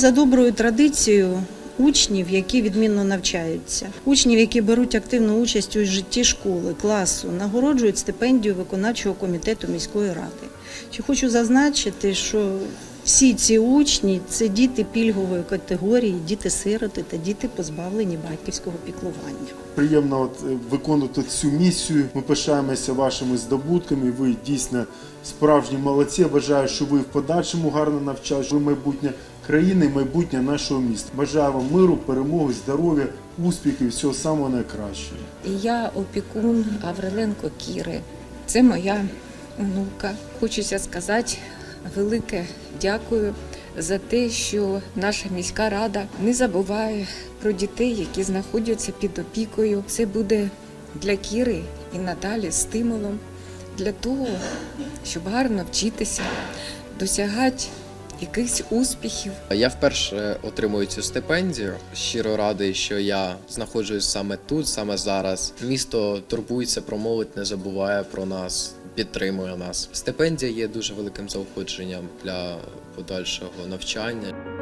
За доброю традицією учнів, які відмінно навчаються, учнів, які беруть активну участь у житті школи, класу, нагороджують стипендію виконавчого комітету міської ради. Чи хочу зазначити, що всі ці учні це діти пільгової категорії, діти-сироти та діти позбавлені батьківського піклування. Приємно от, е, виконувати цю місію. Ми пишаємося вашими здобутками. Ви дійсно справжні молодці. Я Бажаю, що ви в подальшому гарно навчались. Ви майбутнє країни, майбутнє нашого міста. Бажаю вам миру, перемоги, здоров'я, успіхів, всього самого найкращого. Я опікун Авриленко Кіри. Це моя онука. Хочеться сказати велике дякую за те, що наша міська рада не забуває про дітей, які знаходяться під опікою. Це буде для Кіри і надалі стимулом для того, щоб гарно вчитися, досягати якихось успіхів. Я вперше отримую цю стипендію. Щиро радий, що я знаходжусь саме тут, саме зараз. Місто турбується про молодь, не забуває про нас, підтримує нас. Стипендія є дуже великим заохоченням для подальшого навчання.